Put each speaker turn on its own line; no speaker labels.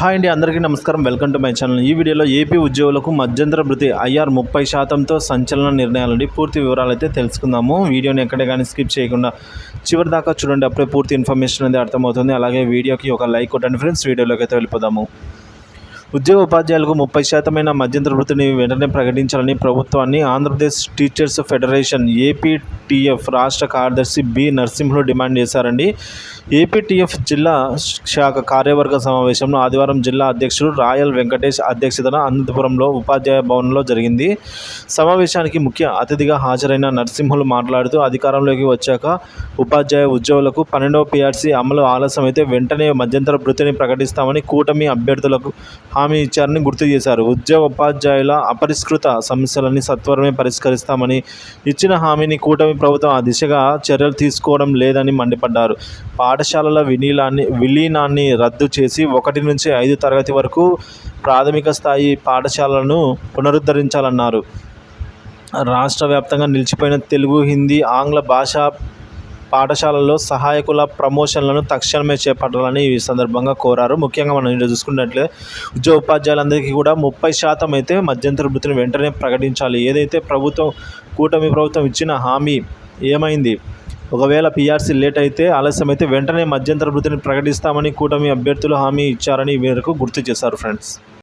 Hi అండి అందరికీ నమస్కారం. Welcome to my channel. ఈ వీడియోలో ఏపీ ఉద్యోగులకు మధ్యంతర భృతి ఐఆర్ ముప్పై శాతంతో సంచలన నిర్ణయాలండి. పూర్తి వివరాలు అయితే తెలుసుకుందాము. వీడియోని ఎక్కడే కానీ స్కిప్ చేయకుండా చివరి దాకా చూడండి. అప్పుడే పూర్తి ఇన్ఫర్మేషన్ అనేది అర్థమవుతుంది. అలాగే వీడియోకి ఒక లైక్ కొట్టండి ఫ్రెండ్స్. వీడియోలోకి అయితే వెళ్ళిపోదాము. ఉద్యోగ ఉపాధ్యాయులకు ముప్పై శాతమైన మధ్యంతర వృత్తిని వెంటనే ప్రకటించాలని ప్రభుత్వాన్ని Andhra Pradesh teachers federation AP APTF రాష్ట్ర కార్యదర్శి బి నరసింహులు డిమాండ్ చేశారండి. ఏపీటీఎఫ్ జిల్లా శాఖ కార్యవర్గ సమావేశంలో ఆదివారం జిల్లా అధ్యక్షుడు రాయల్ వెంకటేష్ అధ్యక్షతన అనంతపురంలో ఉపాధ్యాయ భవన్లో జరిగింది. సమావేశానికి ముఖ్య అతిథిగా హాజరైన నరసింహులు మాట్లాడుతూ అధికారంలోకి వచ్చాక ఉపాధ్యాయ ఉద్యోగులకు పన్నెండవ పీఆర్సీ అమలు ఆలస్యమైతే వెంటనే మధ్యంతర వృత్తిని ప్రకటిస్తామని కూటమి అభ్యర్థులకు హామీ ఇచ్చారని గుర్తు చేశారు. ఉద్యోగ ఉపాధ్యాయుల అపరిష్కృత సమస్యలని సత్వరమే పరిష్కరిస్తామని ఇచ్చిన హామీని కూటమి ప్రభుత్వం ఆ దిశగా చర్యలు తీసుకోవడం లేదని మండిపడ్డారు. పాఠశాలల విలీనాన్ని విలీనాన్ని రద్దు చేసి ఒకటి నుంచి ఐదు తరగతి వరకు ప్రాథమిక స్థాయి పాఠశాలలను పునరుద్ధరించాలన్నారు. రాష్ట్ర వ్యాప్తంగా నిలిచిపోయిన తెలుగు హిందీ ఆంగ్ల భాష పాఠశాలల్లో సహాయకుల ప్రమోషన్లను తక్షణమే చేపట్టాలని ఈ సందర్భంగా కోరారు. ముఖ్యంగా మనం ఈరోజు చూసుకున్నట్లే ఉద్యోగ ఉపాధ్యాయులందరికీ కూడా ముప్పై శాతం అయితే మధ్యంతర వృత్తిని వెంటనే ప్రకటించాలి. ఏదైతే ప్రభుత్వం కూటమి ప్రభుత్వం ఇచ్చిన హామీ ఏమైంది? ఒకవేళ పీఆర్సీ లేట్ అయితే ఆలస్యం అయితే వెంటనే మధ్యంతర వృత్తిని ప్రకటిస్తామని కూటమి అభ్యర్థులు హామీ ఇచ్చారని మేరకు గుర్తు చేశారు ఫ్రెండ్స్.